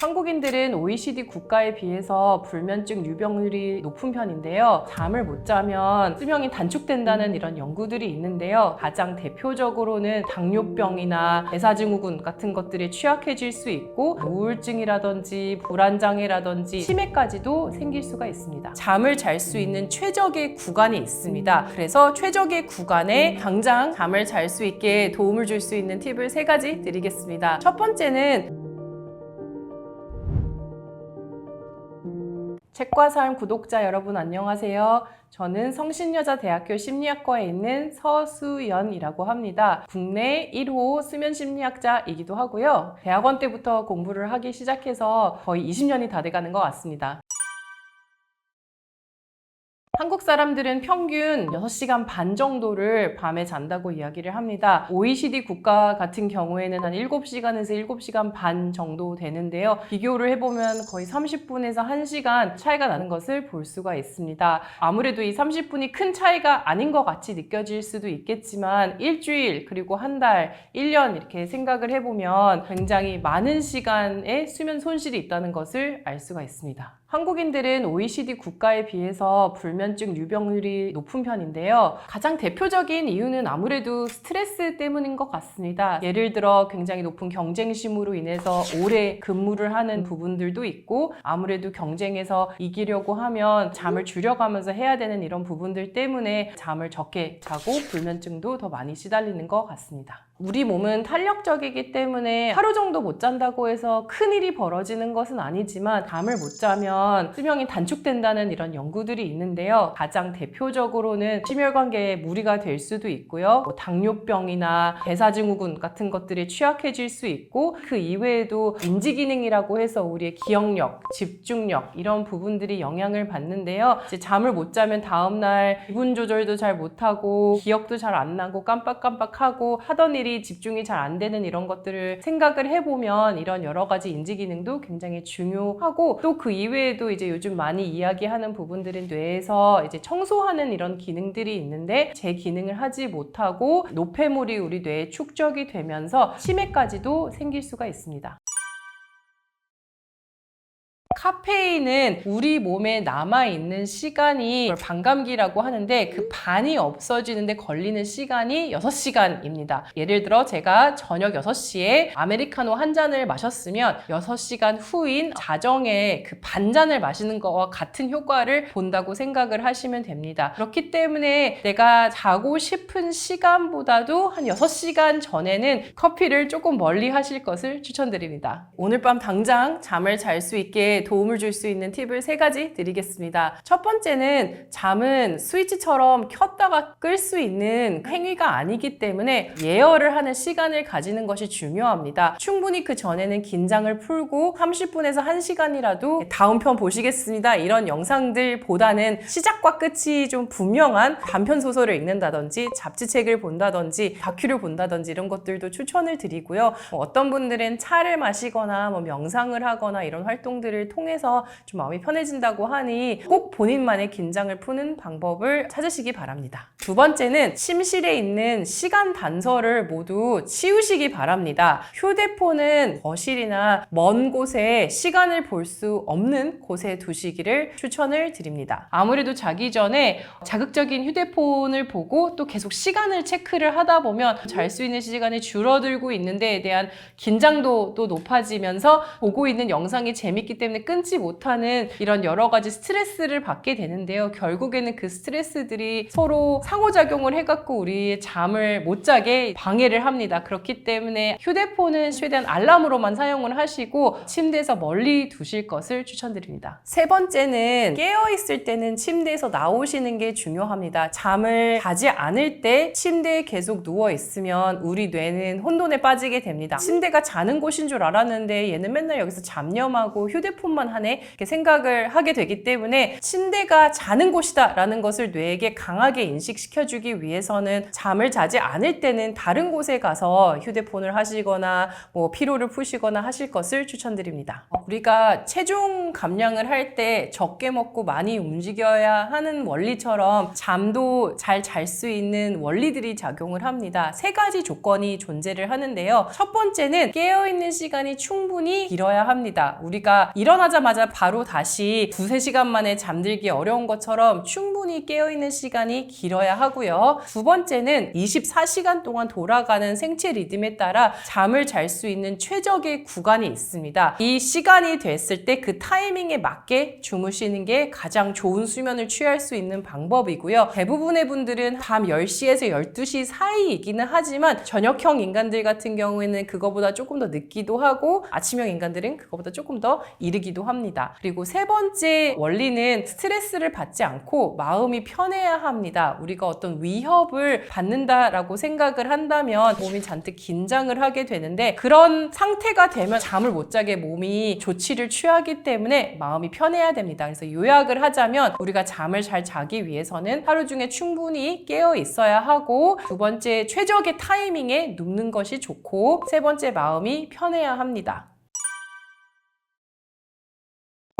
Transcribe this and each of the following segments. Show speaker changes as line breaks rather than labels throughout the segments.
한국인들은 OECD 국가에 비해서 불면증 유병률이 높은 편인데요. 잠을 못 자면 수명이 단축된다는 이런 연구들이 있는데요. 가장 대표적으로는 당뇨병이나 대사증후군 같은 것들에 취약해질 수 있고 우울증이라든지 불안장애라든지 치매까지도 생길 수가 있습니다. 잠을 잘 수 있는 최적의 구간이 있습니다. 그래서 최적의 구간에 당장 잠을 잘 수 있게 도움을 줄 수 있는 팁을 세 가지 드리겠습니다. 첫 번째는 책과 삶 구독자 여러분 안녕하세요. 저는 성신여자대학교 심리학과에 있는 서수연이라고 합니다. 국내 1호 수면 심리학자이기도 하고요. 대학원 때부터 공부를 하기 시작해서 거의 20년이 다 돼가는 것 같습니다. 한국 사람들은 평균 6시간 반 정도를 밤에 잔다고 이야기를 합니다. OECD 국가 같은 경우에는 한 7시간에서 7시간 반 정도 되는데요. 비교를 해보면 거의 30분에서 1시간 차이가 나는 것을 볼 수가 있습니다. 아무래도 이 30분이 큰 차이가 아닌 것 같이 느껴질 수도 있겠지만 일주일 그리고 한 달, 1년 이렇게 생각을 해보면 굉장히 많은 시간의 수면 손실이 있다는 것을 알 수가 있습니다. 한국인들은 OECD 국가에 비해서 불면 증 유병률이 높은 편인데요. 가장 대표적인 이유는 아무래도 스트레스 때문인 것 같습니다. 예를 들어 굉장히 높은 경쟁심으로 인해서 오래 근무를 하는 부분들도 있고 아무래도 경쟁에서 이기려고 하면 잠을 줄여가면서 해야 되는 이런 부분들 때문에 잠을 적게 자고 불면증도 더 많이 시달리는 것 같습니다. 우리 몸은 탄력적이기 때문에 하루 정도 못 잔다고 해서 큰일이 벌어지는 것은 아니지만 잠을 못 자면 수명이 단축된다는 이런 연구들이 있는데요. 가장 대표적으로는 심혈관계에 무리가 될 수도 있고요. 뭐 당뇨병이나 대사증후군 같은 것들에 취약해질 수 있고 그 이외에도 인지 기능이라고 해서 우리의 기억력, 집중력 이런 부분들이 영향을 받는데요. 잠을 못 자면 다음 날 기분 조절도 잘 못하고 기억도 잘 안 나고 깜빡깜빡하고 하던 일이 집중이 잘 안 되는 이런 것들을 생각을 해보면 이런 여러 가지 인지 기능도 굉장히 중요하고 또 그 이외에도 이제 요즘 많이 이야기하는 부분들은 뇌에서 이제 청소하는 이런 기능들이 있는데 제 기능을 하지 못하고 노폐물이 우리 뇌에 축적이 되면서 치매까지도 생길 수가 있습니다. 카페인은 우리 몸에 남아있는 시간이 반감기라고 하는데 그 반이 없어지는데 걸리는 시간이 6시간입니다. 예를 들어 제가 저녁 6시에 아메리카노 한 잔을 마셨으면 6시간 후인 자정에 그 반잔을 마시는 거와 같은 효과를 본다고 생각을 하시면 됩니다. 그렇기 때문에 내가 자고 싶은 시간보다도 한 6시간 전에는 커피를 조금 멀리 하실 것을 추천드립니다. 오늘 밤 당장 잠을 잘 수 있게 도움을 줄 수 있는 팁을 세 가지 드리겠습니다. 첫 번째는 잠은 스위치처럼 켰다가 끌 수 있는 행위가 아니기 때문에 예열을 하는 시간을 가지는 것이 중요합니다. 충분히 그 전에는 긴장을 풀고 30분에서 1시간이라도 다음 편 보시겠습니다. 이런 영상들보다는 시작과 끝이 좀 분명한 단편 소설을 읽는다든지 잡지책을 본다든지 다큐를 본다든지 이런 것들도 추천을 드리고요. 뭐 어떤 분들은 차를 마시거나 뭐 명상을 하거나 이런 활동들을 통해서 좀 마음이 편해진다고 하니 꼭 본인만의 긴장을 푸는 방법을 찾으시기 바랍니다. 두 번째는 침실에 있는 시간 단서를 모두 치우시기 바랍니다. 휴대폰은 거실이나 먼 곳에 시간을 볼 수 없는 곳에 두시기를 추천을 드립니다. 아무래도 자기 전에 자극적인 휴대폰을 보고 또 계속 시간을 체크를 하다 보면 잘 수 있는 시간이 줄어들고 있는 데에 대한 긴장도 또 높아지면서 보고 있는 영상이 재밌기 때문에 끊지 못하는 이런 여러 가지 스트레스를 받게 되는데요. 결국에는 그 스트레스들이 서로 상호작용을 해갖고 우리의 잠을 못 자게 방해를 합니다. 그렇기 때문에 휴대폰은 최대한 알람으로만 사용을 하시고 침대에서 멀리 두실 것을 추천드립니다. 세 번째는 깨어있을 때는 침대에서 나오시는 게 중요합니다. 잠을 자지 않을 때 침대에 계속 누워있으면 우리 뇌는 혼돈에 빠지게 됩니다. 침대가 자는 곳인 줄 알았는데 얘는 맨날 여기서 잡념하고 휴대폰 만 피곤만 하네 이렇게 생각을 하게 되기 때문에 침대가 자는 곳이다라는 것을 뇌에게 강하게 인식시켜주기 위해서는 잠을 자지 않을 때는 다른 곳에 가서 휴대폰을 하시거나 뭐 피로를 푸시거나 하실 것을 추천드립니다. 어, 우리가 체중 감량을 할 때 적게 먹고 많이 움직여야 하는 원리처럼 잠도 잘 잘 수 있는 원리들이 작용을 합니다. 세 가지 조건이 존재를 하는데요. 첫 번째는 깨어있는 시간이 충분히 길어야 합니다. 우리가 일어나 자마자 바로 다시 두세 시간 만에 잠들기 어려운 것처럼 충분히 깨어있는 시간이 길어야 하고요. 두 번째는 24시간 동안 돌아가는 생체 리듬에 따라 잠을 잘 수 있는 최적의 구간이 있습니다. 이 시간이 됐을 때 그 타이밍에 맞게 주무시는 게 가장 좋은 수면을 취할 수 있는 방법이고요. 대부분의 분들은 밤 10시에서 12시 사이이기는 하지만 저녁형 인간들 같은 경우에는 그거보다 조금 더 늦기도 하고 아침형 인간들은 그거보다 조금 더 이르기도 합니다. 그리고 세 번째 원리는 스트레스를 받지 않고 마음이 편해야 합니다. 우리가 어떤 위협을 받는다라고 생각을 한다면 몸이 잔뜩 긴장을 하게 되는데 그런 상태가 되면 잠을 못 자게 몸이 조치를 취하기 때문에 마음이 편해야 됩니다. 그래서 요약을 하자면 우리가 잠을 잘 자기 위해서는 하루 중에 충분히 깨어 있어야 하고 두 번째 최적의 타이밍에 눕는 것이 좋고 세 번째 마음이 편해야 합니다.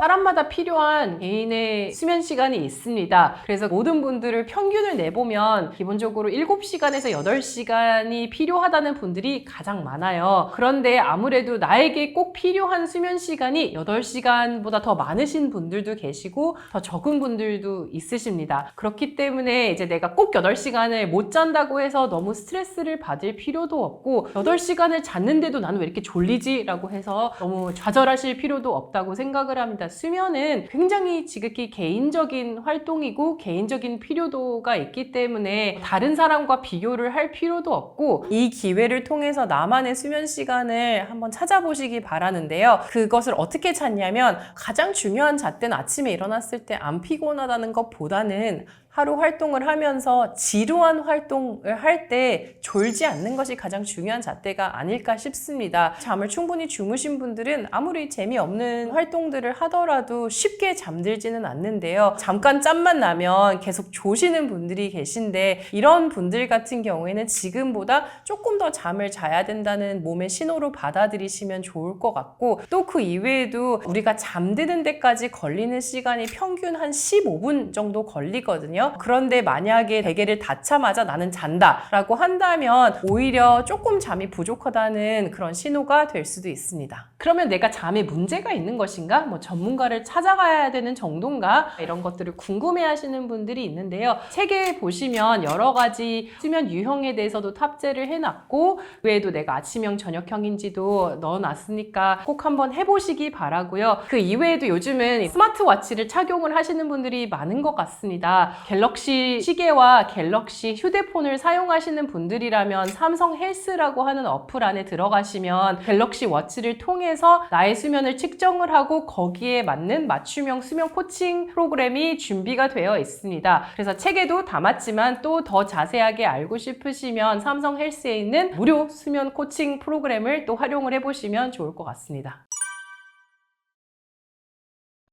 사람마다 필요한 개인의 수면 시간이 있습니다. 그래서 모든 분들을 평균을 내보면 기본적으로 7시간에서 8시간이 필요하다는 분들이 가장 많아요. 그런데 아무래도 나에게 꼭 필요한 수면 시간이 8시간보다 더 많으신 분들도 계시고 더 적은 분들도 있으십니다. 그렇기 때문에 이제 내가 꼭 8시간을 못 잔다고 해서 너무 스트레스를 받을 필요도 없고 8시간을 잤는데도 나는 왜 이렇게 졸리지? 라고 해서 너무 좌절하실 필요도 없다고 생각을 합니다. 수면은 굉장히 지극히 개인적인 활동이고 개인적인 필요도가 있기 때문에 다른 사람과 비교를 할 필요도 없고 이 기회를 통해서 나만의 수면 시간을 한번 찾아보시기 바라는데요. 그것을 어떻게 찾냐면 가장 중요한 잣대는 아침에 일어났을 때 안 피곤하다는 것보다는 하루 활동을 하면서 지루한 활동을 할 때 졸지 않는 것이 가장 중요한 잣대가 아닐까 싶습니다. 잠을 충분히 주무신 분들은 아무리 재미없는 활동들을 하더라도 쉽게 잠들지는 않는데요. 잠깐 짬만 나면 계속 조시는 분들이 계신데 이런 분들 같은 경우에는 지금보다 조금 더 잠을 자야 된다는 몸의 신호로 받아들이시면 좋을 것 같고 또 그 이외에도 우리가 잠드는 데까지 걸리는 시간이 평균 한 15분 정도 걸리거든요. 그런데 만약에 베개를 닫자마자 나는 잔다 라고 한다면 오히려 조금 잠이 부족하다는 그런 신호가 될 수도 있습니다. 그러면 내가 잠에 문제가 있는 것인가? 뭐 전문가를 찾아가야 되는 정도인가? 이런 것들을 궁금해 하시는 분들이 있는데요. 책에 보시면 여러 가지 수면 유형에 대해서도 탑재를 해놨고 외에도 내가 아침형, 저녁형인지도 넣어놨으니까 꼭 한번 해보시기 바라고요. 그 이외에도 요즘은 스마트워치를 착용을 하시는 분들이 많은 것 같습니다. 갤럭시 시계와 갤럭시 휴대폰을 사용하시는 분들이라면 삼성 헬스라고 하는 어플 안에 들어가시면 갤럭시 워치를 통해서 나의 수면을 측정을 하고 거기에 맞는 맞춤형 수면 코칭 프로그램이 준비가 되어 있습니다. 그래서 책에도 담았지만 또 더 자세하게 알고 싶으시면 삼성 헬스에 있는 무료 수면 코칭 프로그램을 또 활용을 해보시면 좋을 것 같습니다.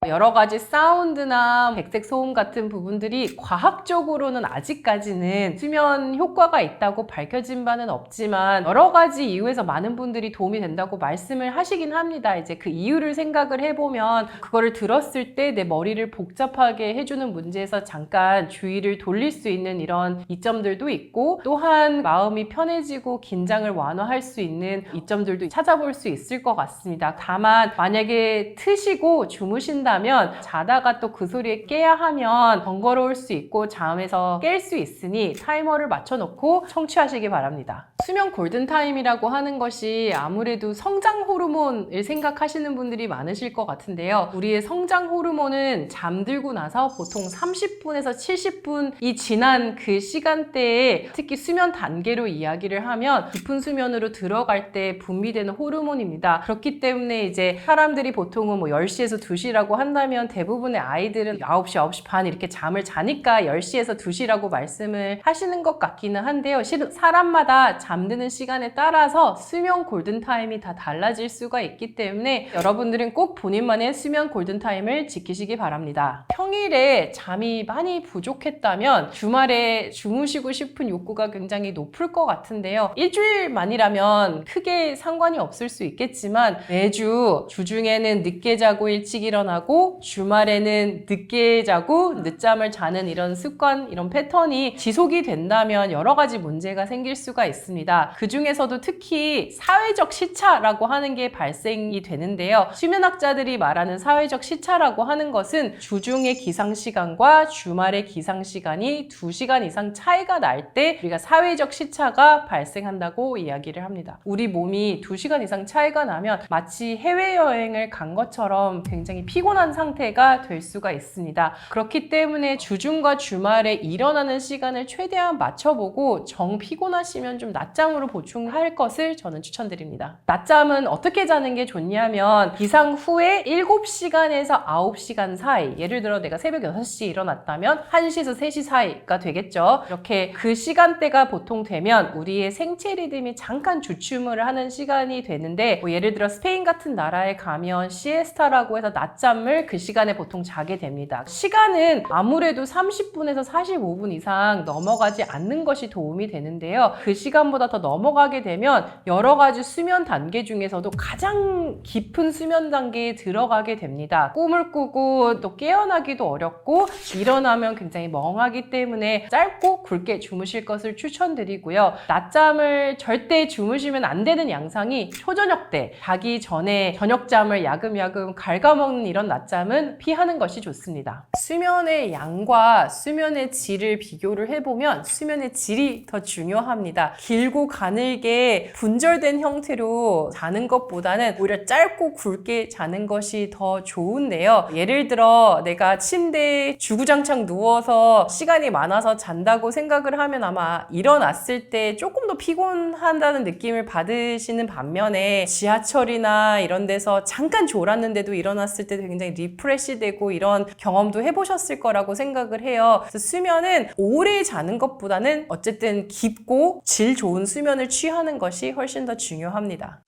여러 가지 사운드나 백색 소음 같은 부분들이 과학적으로는 아직까지는 수면 효과가 있다고 밝혀진 바는 없지만 여러 가지 이유에서 많은 분들이 도움이 된다고 말씀을 하시긴 합니다. 이제 그 이유를 생각을 해보면 그거를 들었을 때 내 머리를 복잡하게 해주는 문제에서 잠깐 주의를 돌릴 수 있는 이런 이점들도 있고 또한 마음이 편해지고 긴장을 완화할 수 있는 이점들도 찾아볼 수 있을 것 같습니다. 다만 만약에 트시고 주무신다 면 자다가 또 그 소리에 깨야 하면 번거로울 수 있고 잠에서 깰 수 있으니 타이머를 맞춰놓고 청취하시기 바랍니다. 수면 골든타임이라고 하는 것이 아무래도 성장 호르몬을 생각하시는 분들이 많으실 것 같은데요. 우리의 성장 호르몬은 잠들고 나서 보통 30분에서 70분이 지난 그 시간대에 특히 수면 단계로 이야기를 하면 깊은 수면으로 들어갈 때 분비되는 호르몬입니다. 그렇기 때문에 이제 사람들이 보통은 뭐 10시에서 2시라고 한다면 대부분의 아이들은 9시, 9시 반 이렇게 잠을 자니까 10시에서 2시라고 말씀을 하시는 것 같기는 한데요. 사람마다 잠드는 시간에 따라서 수면 골든타임이 다 달라질 수가 있기 때문에 여러분들은 꼭 본인만의 수면 골든타임을 지키시기 바랍니다. 평일에 잠이 많이 부족했다면 주말에 주무시고 싶은 욕구가 굉장히 높을 것 같은데요. 일주일만이라면 크게 상관이 없을 수 있겠지만 매주 주중에는 늦게 자고 일찍 일어나고 주말에는 늦게 자고 늦잠을 자는 이런 습관, 이런 패턴이 지속이 된다면 여러 가지 문제가 생길 수가 있습니다. 그 중에서도 특히 사회적 시차라고 하는 게 발생이 되는데요. 수면학자들이 말하는 사회적 시차라고 하는 것은 주중의 기상 시간과 주말의 기상 시간이 2시간 이상 차이가 날 때 우리가 사회적 시차가 발생한다고 이야기를 합니다. 우리 몸이 2시간 이상 차이가 나면 마치 해외여행을 간 것처럼 굉장히 피곤한 상태가 될 수가 있습니다. 그렇기 때문에 주중과 주말에 일어나는 시간을 최대한 맞춰보고 정 피곤하시면 좀 낮잠으로 보충할 것을 저는 추천드립니다. 낮잠은 어떻게 자는 게 좋냐면 기상 후에 7시간에서 9시간 사이 예를 들어 내가 새벽 6시에 일어났다면 1시에서 3시 사이가 되겠죠. 이렇게 그 시간대가 보통 되면 우리의 생체 리듬이 잠깐 주춤을 하는 시간이 되는데 뭐 예를 들어 스페인 같은 나라에 가면 시에스타라고 해서 낮잠 을 그 시간에 보통 자게 됩니다. 시간은 아무래도 30분에서 45분 이상 넘어가지 않는 것이 도움이 되는데요. 그 시간보다 더 넘어가게 되면 여러 가지 수면 단계 중에서도 가장 깊은 수면 단계에 들어가게 됩니다. 꿈을 꾸고 또 깨어나기도 어렵고 일어나면 굉장히 멍하기 때문에 짧고 굵게 주무실 것을 추천드리고요. 낮잠을 절대 주무시면 안 되는 양상이 초저녁 때 자기 전에 저녁잠을 야금야금 갉아먹는 이런 낮잠은 피하는 것이 좋습니다. 수면의 양과 수면의 질을 비교를 해보면 수면의 질이 더 중요합니다. 길고 가늘게 분절된 형태로 자는 것보다는 오히려 짧고 굵게 자는 것이 더 좋은데요. 예를 들어 내가 침대에 주구장창 누워서 시간이 많아서 잔다고 생각을 하면 아마 일어났을 때 조금 더 피곤한다는 느낌을 받으시는 반면에 지하철이나 이런 데서 잠깐 졸았는데도 일어났을 때 굉장히 리프레시 되고 이런 경험도 해보셨을 거라고 생각을 해요. 수면은 오래 자는 것보다는 어쨌든 깊고 질 좋은 수면을 취하는 것이 훨씬 더 중요합니다.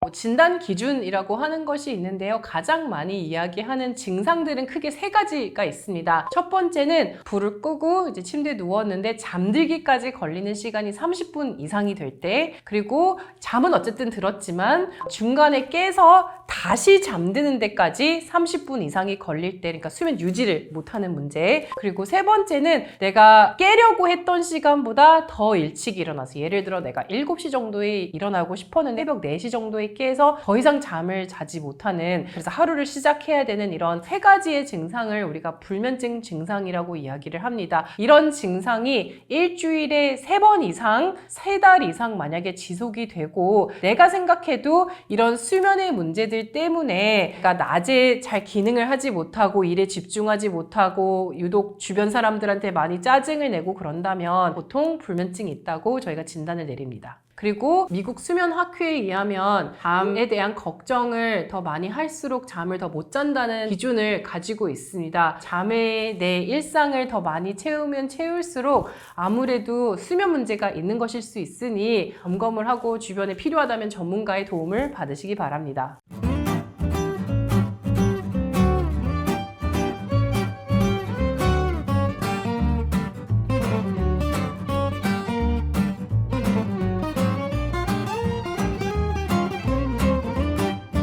뭐 진단 기준이라고 하는 것이 있는데요. 가장 많이 이야기하는 증상들은 크게 세 가지가 있습니다. 첫 번째는 불을 끄고 이제 침대에 누웠는데 잠들기까지 걸리는 시간이 30분 이상이 될 때, 그리고 잠은 어쨌든 들었지만 중간에 깨서 다시 잠드는 데까지 30분 이상이 걸릴 때, 그러니까 수면 유지를 못하는 문제. 그리고 세 번째는 내가 깨려고 했던 시간보다 더 일찍 일어나서 예를 들어 내가 7시 정도에 일어나고 싶었는데 새벽 4시 정도에 깨서 더 이상 잠을 자지 못하는 그래서 하루를 시작해야 되는 이런 세 가지의 증상을 우리가 불면증 증상이라고 이야기를 합니다. 이런 증상이 일주일에 세 번 이상, 세 달 이상 만약에 지속이 되고 내가 생각해도 이런 수면의 문제들 때문에 그러니까 낮에 잘 기능을 하지 못하고 일에 집중하지 못하고 유독 주변 사람들한테 많이 짜증을 내고 그런다면 보통 불면증이 있다고 저희가 진단을 내립니다. 그리고 미국 수면 학회에 의하면 잠에 대한 걱정을 더 많이 할수록 잠을 더 못 잔다는 기준을 가지고 있습니다. 잠에 내 일상을 더 많이 채우면 채울수록 아무래도 수면 문제가 있는 것일 수 있으니 점검을 하고 주변에 필요하다면 전문가의 도움을 받으시기 바랍니다.